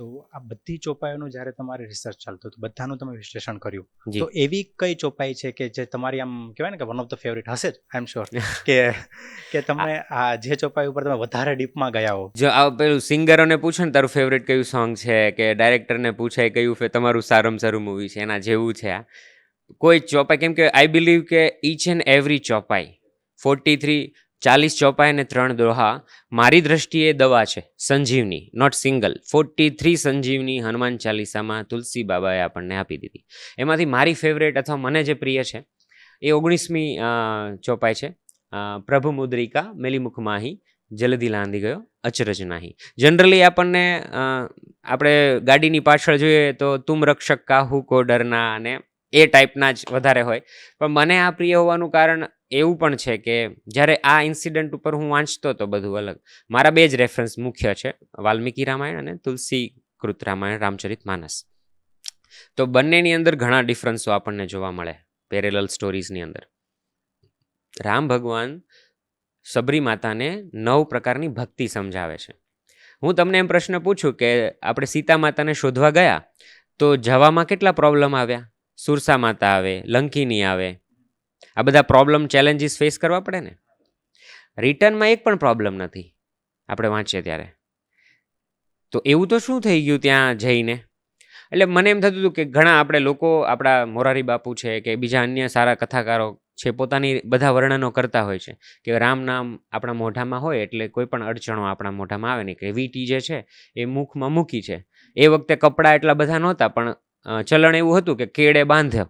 તો આ બધી ચોપાઈઓનું જ્યારે તમારે રિસર્ચ ચાલતું હતું બધાનું તમે વિશ્લેષણ કર્યું. તો એવી કઈ ચોપાઈ છે કે જે તમારી આમ કહેવાય ને કે વન ઓફ ધ ફેવરિટ હશે જ આઈ એમ શ્યોર કે કે તમે આ જે ચોપાઈ ઉપર તમે વધારે ડીપમાં ગયા હો. જો આ પેલું સિંગરોને પૂછે ને તારું ફેવરેટ કયું સોંગ છે? કે ડાયરેક્ટરને પૂછાય કયું તમારું સારામાં સારું મૂવી છે એના જેવું છે આ. કોઈ ચોપાઈ કેમ કે આઈ બિલીવ કે ઈચ એન્ડ એવરી ચોપાઈ ફોર્ટી થ્રી ચાલીસ ચોપાઈ અને ત્રણ દોહા. મારી દ્રષ્ટિએ દવા છે, સંજીવની નોટ સિંગલ ફોર્ટી થ્રી સંજીવની હનુમાન ચાલીસામાં તુલસી બાબાએ આપણને આપી દીધી. એમાંથી મારી ફેવરેટ અથવા મને જે પ્રિય છે, એ ઓગણીસમી ચોપાઈ છે પ્રભુ મુદ્રિકા, મેલીમુખ માહી, જલ્દી લાંદી ગયો, અચરજ નાહી. જનરલી આપણને આપણે ગાડીની પાછળ જોઈએ તો તુમ રક્ષક કાહુ કો ડરના અને એ ટાઈપના જ વધારે હોય. પણ મને આ પ્રિય હોવાનું કારણ એવું પણ છે કે જ્યારે આ ઇન્સિડન્ટ ઉપર હું વાંચતો હતો બધું અલગ, મારા બે જ રેફરન્સ મુખ્ય છે, વાલ્મીકી રામાયણ અને તુલસી કૃત રામાયણ, રામચરિત માનસ. તો બંનેની અંદર ઘણા ડિફરન્સો આપણને જોવા મળે પેરેલલ સ્ટોરીઝની અંદર. રામ ભગવાન સબરી માતાને નવ પ્રકારની ભક્તિ સમજાવે છે. હું તમને એમ પ્રશ્ન પૂછું કે આપણે સીતા માતાને શોધવા ગયા, તો જવામાં કેટલા પ્રોબ્લેમ આવ્યા? સુરસા માતા આવે લંકીની આવે આ બધા પ્રોબ્લેમ ચેલેન્જીસ ફેસ કરવા પડે ને? રિટર્નમાં એક પણ પ્રોબ્લેમ નથી. આપણે વાંચીએ ત્યારે. તો એવું તો શું થઈ ગયું ત્યાં જઈને? એટલે મને એમ થતું હતું કે ઘણા આપણે લોકો, આપણા મોરારી બાપુ છે કે બીજા અન્ય સારા કથાકારો છે, પોતાની બધા વર્ણનો કરતા હોય છે કે રામ નામ આપણા મોઢામાં હોય એટલે કોઈ પણ અડચણો આપણા મોઢામાં આવે નહીં કે વીટી જે છે, એ મુખમાં મૂકી છે. એ વખતે કપડાં એટલા બધા નહોતા, પણ ચલણ એવું હતું કે કેળે બાંધ્યો.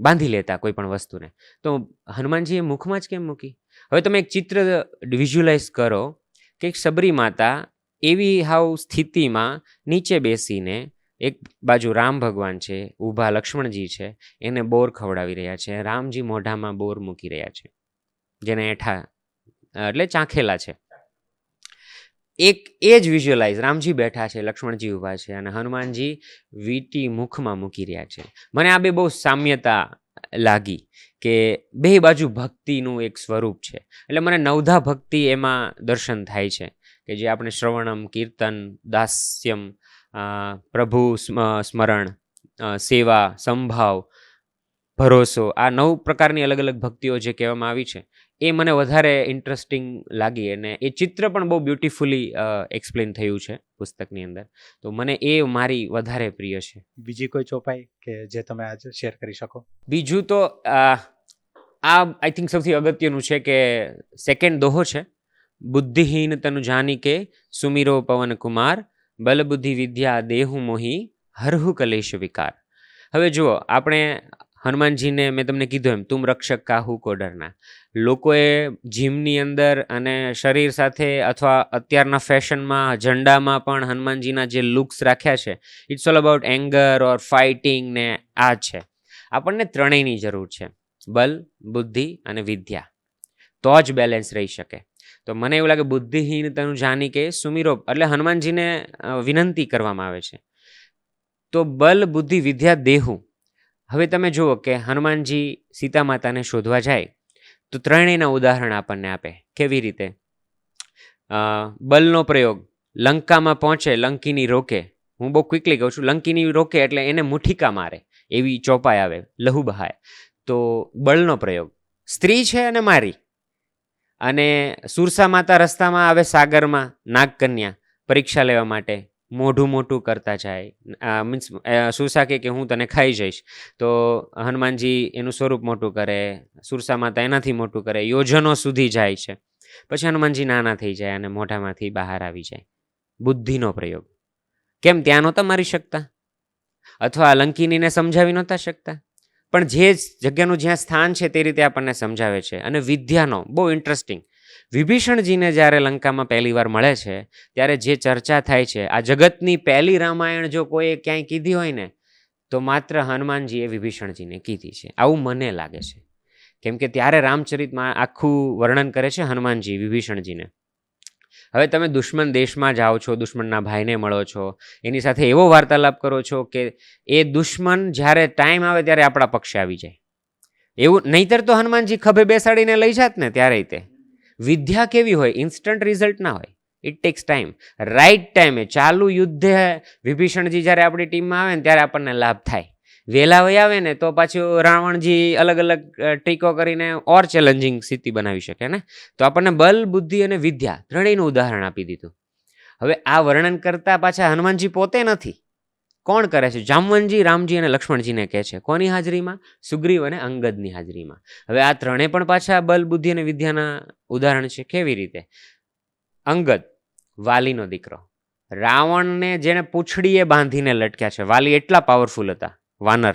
બાંધી લેતા કોઈ પણ વસ્તુને. તો હનુમાનજીએ મુખમાં જ કેમ મૂકી? હવે તમે એક ચિત્ર વિઝ્યુલાઇઝ કરો કે એક સબરી માતા એવી હાવ સ્થિતિમાં નીચે બેસીને એક બાજુ રામ ભગવાન છે, ઊભા લક્ષ્મણજી છે, એને બોર ખવડાવી રહ્યા છે, રામજી મોઢામાં બોર મૂકી રહ્યા છે, જેને એઠા એટલે ચાંખેલા છે. એક એ જ વિઝ્યુઅલાઇઝ રામજી બેઠા છે, લક્ષ્મણજી ઊભા છે અને હનુમાનજી વીટી મુખમાં મૂકી રહ્યા છે. મને આ બે બહુ સામ્યતા લાગી કે બે બાજુ ભક્તિનું એક સ્વરૂપ છે. એટલે મને નવધા ભક્તિ એમાં દર્શન થાય છે કે જે આપણે શ્રવણમ, કીર્તન, દાસ્યમ પ્રભુ સ્મ- સ્મરણ સેવા, સંભાવ, ભરોસો આ નવ પ્રકારની અલગ અલગ ભક્તિઓ જે કહેવામાં આવી છે એ મને વધારે ઇન્ટરેસ્ટિંગ લાગી અને એ ચિત્ર પણ બહુ બ્યુટિફુલી એક્સપ્લેન થયું છે પુસ્તકની અંદર. તો મને એ મારી વધારે પ્રિય છે. બીજી કોઈ ચોપાઈ કે જે તમે આજે શેર કરી શકો? બીજું તો આ આઈ થિંક સૌથી અગત્યનું છે કે સેકન્ડ દોહો છે. બુદ્ધિહીન તનુ જાની કે સુમીરો પવન કુમાર બલબુદ્ધિ વિદ્યા દેહુ મોહી હરહુ કલેશ વિકાર. હવે જુઓ આપણે હનુમાનજીને મેં તમને કીધું એમ, તુમ રક્ષક કાહુ કોડરના. લોકોએ જીમની અંદર અને શરીર સાથે અથવા અત્યારના ફેશનમાં, ઝંડામાં પણ હનુમાનજીના જે લુક્સ રાખ્યા છે it's all about anger or fighting ને આ છે. આપણને ત્રણેયની જરૂર છે, બલ, બુદ્ધિ અને વિદ્યા. તો જ બેલેન્સ રહી શકે. તો મને એવું લાગે બુદ્ધિહીન તનું જાની કે સુમીરો, એટલે હનુમાનજીને વિનંતી કરવામાં આવે છે. તો બલ, બુદ્ધિ, વિદ્યા દેહુ. હવે તમે જુઓ કે હનુમાનજી સીતા માતાને શોધવા જાય, તો ત્રણેયના ઉદાહરણ આપણને આપે. કેવી રીતે? બલનો પ્રયોગ, લંકામાં પહોંચે, લંકીની રોકે. હું બહુ ક્વિકલી કહું છું, લંકીની રોકે એટલે એને મુઠ્ઠીકા મારે, એવી ચોપાઈ આવે, લહુ બહાય. તો બળનો પ્રયોગ, સ્ત્રી છે અને મારી. અને સુરસા માતા રસ્તામાં આવે સાગરમાં, નાગકન્યા, પરીક્ષા લેવા માટે. મોઢું મોટું કરતા જાય. મીન્સ સુરસા કહે કે હું તને ખાઈ જઈશ. તો હનુમાનજી એનું સ્વરૂપ મોટું કરે, સુરસા માતા એનાથી મોટું કરે, યોજનો સુધી જાય છે. પછી હનુમાનજી નાના થઈ જાય અને મોઢામાંથી બહાર આવી જાય. બુદ્ધિનો પ્રયોગ. કેમ ત્યાં નહોતા મારી શકતા? અથવા લંકિનીને સમજાવી નહોતા શકતા? પણ જે જગ્યાનું જ્યાં સ્થાન છે તે રીતે આપણને સમજાવે છે. અને વિદ્યાનો, બહુ ઇન્ટરેસ્ટિંગ વિભીષણજીને જ્યારે લંકામાં પહેલી વાર મળે છે, ત્યારે જે ચર્ચા થાય છે, આ જગતની પહેલી રામાયણ જો કોઈએ ક્યાંય કીધી હોય ને, તો માત્ર હનુમાનજીએ વિભીષણજીને કીધી છે. આવું મને લાગે છે. કેમ કે ત્યારે રામચરિતમાં આખું વર્ણન કરે છે હનુમાનજી, વિભીષણજીને. હવે તમે દુશ્મન દેશમાં જાઓ છો, દુશ્મનના ભાઈને મળો છો, એની સાથે એવો વાર્તાલાપ કરો છો કે એ દુશ્મન જ્યારે ટાઈમ આવે ત્યારે આપણા પક્ષે આવી જાય. એવું નહીતર તો હનુમાનજી ખભે બેસાડીને લઈ જાત ને ત્યારે તે. વિદ્યા કેવી હોય? ઇન્સ્ટન્ટ રિઝલ્ટ ના હોય. ઇટ ટેક્સ ટાઈમ રાઈટ ટાઈમે ચાલુ યુદ્ધે વિભીષણજી જ્યારે આપણી ટીમમાં આવે ને ત્યારે આપણને લાભ થાય. વહેલા વહી આવે ને તો પાછું રાવણજી અલગ અલગ ટીકો કરીને ઓર ચેલેન્જિંગ સ્થિતિ બનાવી શકે, ને? તો આપણને બલ, બુદ્ધિ અને વિદ્યા ત્રણેયનું ઉદાહરણ આપી દીધું. હવે આ વર્ણન કરતા પાછા હનુમાનજી પોતે નથી. કોણ કરે છે? જામવનજી, રામજી અને લક્ષ્મણજીને કહે છે. કોની હાજરીમાં? સુગ્રીવ અને અંગદની હાજરીમાં. હવે આ ત્રણે પણ પાછા બલ, બુદ્ધિ અને વિદ્યાના ઉદાહરણ છે. કેવી રીતે? અંગદ, વાલીનો દીકરો. રાવણને જેણે પૂંછડીએ બાંધીને લટક્યા છે. વાલી એટલા પાવરફુલ હતા. વાનર,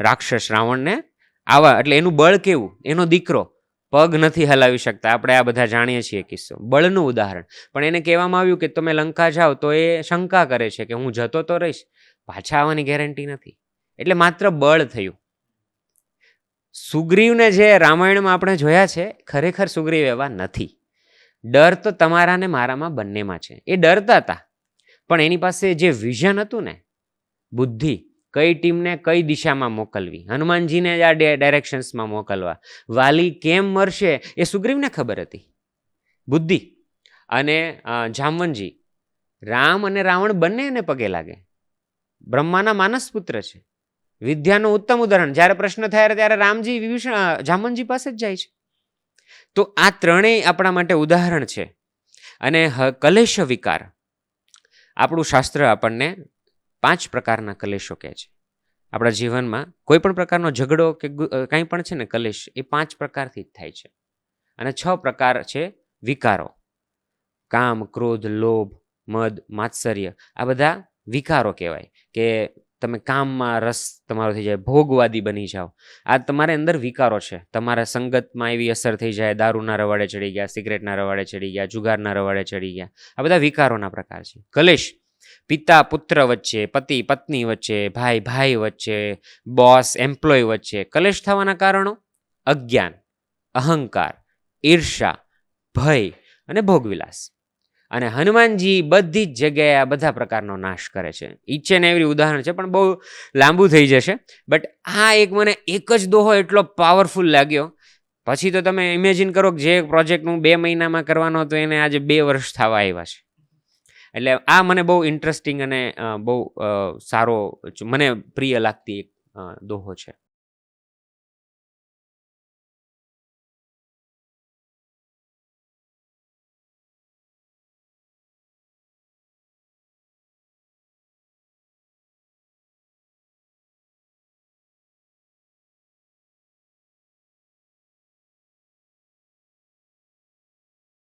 રાક્ષસ રાવણને. આવા, એટલે એનું બળ કેવું? એનો દીકરો. પગ નથી હલાવી શકતા. આપણે આ બધા જાણીએ છીએ કિસ્સો. બળનું ઉદાહરણ. પણ એને કહેવામાં આવ્યું કે તમે લંકા જાઓ તો એ શંકા કરે છે કે હું જતો તો રહીશ. પાછા આવવાની ગેરંટી નથી. એટલે માત્ર બળ થયું. સુગ્રીવને જે રામાયણમાં આપણે જોયા છે, ખરેખર સુગ્રીવ એવા નથી. ડર તો તમારા ને મારામાં બંનેમાં છે. એ ડરતા હતા પણ એની પાસે જે વિઝન હતું ને, બુદ્ધિ, કઈ ટીમને કઈ દિશામાં મોકલવી? હનુમાનજીને જ આ ડાયરેક્શન્સમાં મોકલવા. વાલી કેમ મરશે એ સુગ્રીવને ખબર હતી. બુદ્ધિ અને જામવનજી. રામ અને રાવણ બંને એને પગે લાગે. બ્રહ્માના માનસ પુત્ર છે. વિદ્યાનું ઉત્તમ ઉદાહરણ. જ્યારે પ્રશ્ન થયા ત્યારે રામજી વિભીષણ જામનજી પાસે જ જાય છે. તો આ ત્રણેય આપણા માટે ઉદાહરણ છે. અને હ- કલેશ વિકાર આપણું શાસ્ત્ર આપણને પાંચ પ્રકારના કલેશો કહે છે. આપણા જીવનમાં કોઈ પણ પ્રકારનો ઝઘડો કે કંઈ પણ છે ને કલેશ, એ પાંચ પ્રકારથી જ થાય છે. અને છ પ્રકાર છે વિકારો. કામ, ક્રોધ, લોભ, મદ, માત્સર્ય. આ બધા વિકારો કહેવાય કે તમે કામમાં રસ તમારો થઈ જાય, ભોગવાદી બની જાઓ. આ તમારે અંદર વિકારો છે. તમારા સંગતમાં એવી અસર થઈ જાય, દારૂના રવાડે ચડી ગયા, સિગરેટના રવાડે ચડી ગયા, જુગારના રવાડે ચડી ગયા. આ બધા વિકારોના પ્રકાર છે. કલેશ, પિતા, પુત્ર વચ્ચે, પતિ, પત્ની વચ્ચે, ભાઈ ભાઈ વચ્ચે, બોસ એમ્પ્લોય વચ્ચે. કલેશ થવાના કારણો? અજ્ઞાન, અહંકાર ઈર્ષા ભય અને ભોગવિલાસ. અને હનુમાનજી બધી જ જગ્યાએ આ બધા પ્રકારનો નાશ કરે છે. ઈચ એન્ડ એવરી ઉદાહરણ છે, પણ બહુ લાંબુ થઈ જશે. બટ આ એક મને એક જ દોહો એટલો પાવરફુલ લાગ્યો. પછી તો તમે ઇમેજિન કરો કે જે પ્રોજેક્ટનું બે મહિનામાં કરવાનો હતો, એને આજે બે વર્ષ થવા આવ્યા છે. એટલે આ મને બહુ ઇન્ટરેસ્ટિંગ અને બહુ સારો, મને પ્રિય લાગતી એક દોહો છે.